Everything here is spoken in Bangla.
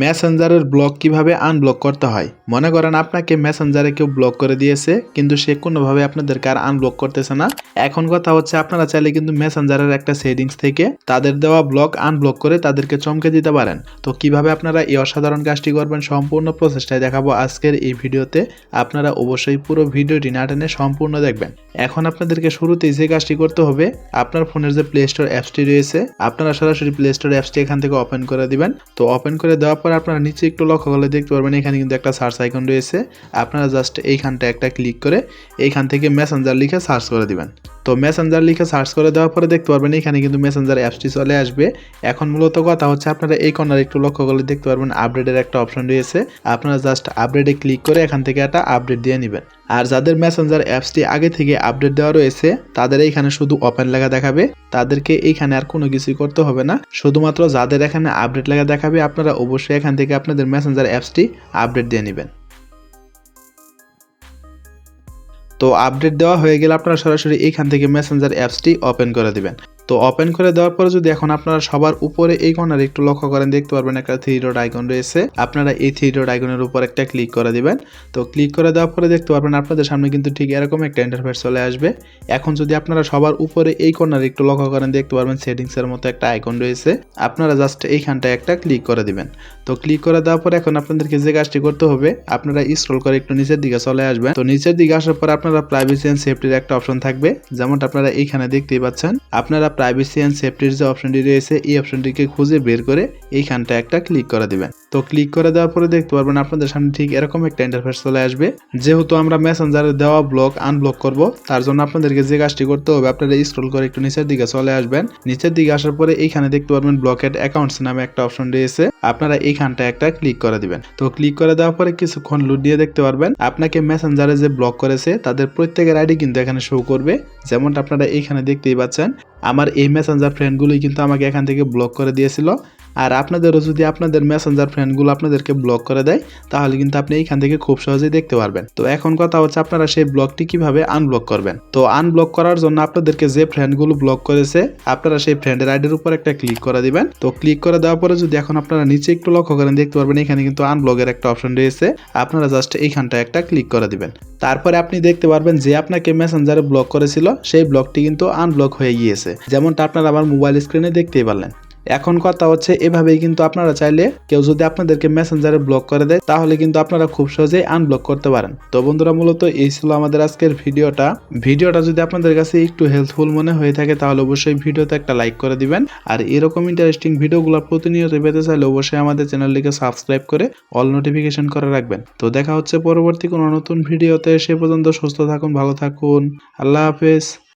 মেসেঞ্জারের ব্লক কীভাবে আনব্লক করতে হয়? মনে করেন আপনাকে মেসেঞ্জারে কেউ ব্লক করে দিয়েছে, কিন্তু সে কোনোভাবে আপনাদেরকে আর আনব্লক করতেছে না। এখন কথা হচ্ছে আপনারা চাইলে কিন্তু মেসেঞ্জারের একটা সেটিংস থেকে তাদের দেওয়া ব্লক আনব্লক করে তাদেরকে চমকে দিতে পারেন। তো কীভাবে আপনারা এই অসাধারণ কাজটি করবেন সম্পূর্ণ প্রসেসটাই দেখাবো আজকের এই ভিডিওতে। আপনারা অবশ্যই পুরো ভিডিওটি না টেনে সম্পূর্ণ দেখবেন। এখন আপনাদেরকে শুরুতেই যে কাজটি করতে হবে, আপনার ফোনের যে প্লে স্টোর অ্যাপসটি রয়েছে, আপনারা সরাসরি প্লে স্টোর অ্যাপসটি এখান থেকে ওপেন করে দিবেন। তো ওপেন করে দেওয়ার পর আপনারা নিচে একটু লক্ষ্য করলে দেখতে পারবেন, এখানে কিন্তু একটা সার্চ আইকন রয়েছে। আপনারা জাস্ট এইখানটা একটা ক্লিক করে এইখান থেকে মেসেঞ্জার লিখে সার্চ করে দিবেন। তো মেসেঞ্জার লিখে সার্চ করে দেওয়ার পরে দেখতে পারবেন এখানে কিন্তু মেসেঞ্জার অ্যাপসটি চলে আসবে। এখন মূলত কথা হচ্ছে আপনারা এই কর্নার একটু লক্ষ্য করলে দেখতে পারবেন আপডেটের একটা অপশন রয়েছে। আপনারা জাস্ট আপডেটে ক্লিক করে এখান থেকে একটা আপডেট দিয়ে নেবেন। আর যাদের মেসেঞ্জার অ্যাপসটি আগে থেকে আপডেট দেওয়া রয়েছে, তাদের এইখানে শুধু ওপেন লেখা দেখাবে। তাদেরকে এইখানে আর কোনো কিছুই করতে হবে না। শুধুমাত্র যাদের এখানে আপডেট লেখা দেখাবে, আপনারা অবশ্যই এখান থেকে আপনাদের মেসেঞ্জার অ্যাপসটি আপডেট দিয়ে নেবেন। তো আপডেট দেওয়া হয়ে গেলে আপনারা সরাসরি এখান থেকে মেসেঞ্জার অ্যাপসটি ওপেন করে দিবেন। তো ওপেন করে দেওয়ার পরে যদি এখন আপনারা সবার উপরে এই কর্নারে একটু লক্ষ্য করেন, দেখতে পারবেন একটা থ্রি ডট আইকন রয়েছে। আপনারা এই থ্রি ডট আইকনের উপর একটা ক্লিক করে দিবেন। তো ক্লিক করে দেওয়ার পরে দেখতে পারবেন আপনাদের সামনে কিন্তু ঠিক এরকম একটা ইন্টারফেস চলে আসবে। এখন যদি আপনারা সবার উপরে এই কর্নারে একটু লক্ষ্য করেন, দেখতে পারবেন সেটিংসের মতো একটা আইকন রয়েছে। আপনারা জাস্ট এইখানটায় একটা ক্লিক করে দিবেন। তো ক্লিক করে দেওয়ার পরে এখন আপনাদেরকে যে কাজটি করতে হবে, আপনারা স্ক্রল করে একটু নিচের দিকে চলে আসবেন। তো নিচের দিকে আসার পর আপনারা প্রাইভেসি অ্যান্ড সেফটির একটা অপশন থাকবে। যেমনটা আপনারা এইখানে দেখতেই পাচ্ছেন, আপনারা প্রাইভেসি অ্যান্ড সেফটির যে অপশনটি রয়েছে, এই অপশনটিকে খুঁজে বের করে এইখানটা একটা ক্লিক করে দিবেন। তো ক্লিক করে দেওয়ার পরে দেখতে পারবেন আপনাদের সামনে ঠিক এরকম একটা ইন্টারফেস চলে আসবে। যেহেতু আমরা মেসেঞ্জারে দেওয়া ব্লক আনব্লক করব, তার জন্য আপনাদেরকে যে কাজটি করতে হবে, আপনারা স্ক্রল করে একটু নিচের দিকে চলে আসবেন। নিচের দিকে আসার পরে এইখানে দেখতে পারবেন ব্লকেড অ্যাকাউন্টস নামে একটা অপশন রয়েছে। আপনারা এইখানটা একটা ক্লিক করে দিবেন। তো ক্লিক করে দেওয়ার পরে কিছুক্ষণ লুট দিয়ে দেখতে পারবেন। আপনাকে মেসেঞ্জারে যে ব্লক করেছে, তাদের প্রত্যেকের আইডি কিন্তু এখানে শো করবে। যেমনটা আপনারা এইখানে দেখতেই পাচ্ছেন, আমার এই মেসেঞ্জার ফ্রেন্ডগুলোই কিন্তু আমাকে এখান থেকে ব্লক করে দিয়েছিল। আর আপনাদেরও যদি আপনাদের মেসেঞ্জার ফ্রেন্ডগুলো আপনাদেরকে ব্লক করে দেয়, তাহলে কিন্তু আপনি এইখান থেকে খুব সহজেই দেখতে পারবেন। তো এখন কথা হচ্ছে আপনারা সেই ব্লকটি কীভাবে আনব্লক করবেন? তো আনব্লক করার জন্য আপনাদেরকে যে ফ্রেন্ডগুলো ব্লক করেছে, আপনারা সেই ফ্রেন্ডের আইডির উপর একটা ক্লিক করে দিবেন। তো ক্লিক করে দেওয়ার পরে যদি এখন আপনারা নিচে একটু লক্ষ্য করেন, দেখতে পারবেন এখানে কিন্তু আনব্লকের একটা অপশন রয়েছে। আপনারা জাস্ট এইখানটা একটা ক্লিক করে দিবেন। তারপরে আপনি দেখতে পারবেন যে আপনাকে মেসেঞ্জারে ব্লক করেছিল, সেই ব্লকটি কিন্তু আনব্লক হয়ে গিয়েছে। যেমনটা আপনারা আমার মোবাইল স্ক্রিনে দেখতেই পারলেন। এখন কথা হচ্ছে, এভাবেই কিন্তু আপনারা চাইলে কেউ যদি আপনাদেরকে মেসেঞ্জারে ব্লক করে দেয়, তাহলে কিন্তু আপনারা খুব সহজেই আনব্লক করতে পারেন। তো বন্ধুরা, মূলত এই ছিল আমাদের আজকের ভিডিওটা। ভিডিওটা যদি আপনাদের কাছে একটু হেল্পফুল মনে হয়ে থাকে, তাহলে অবশ্যই ভিডিওতে একটা লাইক করে দিবেন। আর এরকম ইন্টারেস্টিং ভিডিওগুলো প্রতিনিয়ত পেতে চাইলে অবশ্যই আমাদের চ্যানেলটিকে সাবস্ক্রাইব করে অল নোটিফিকেশন করে রাখবেন। তো দেখা হচ্ছে পরবর্তী কোনো নতুন ভিডিওতে, সে পর্যন্ত সুস্থ থাকুন, ভালো থাকুন। আল্লাহ হাফেজ।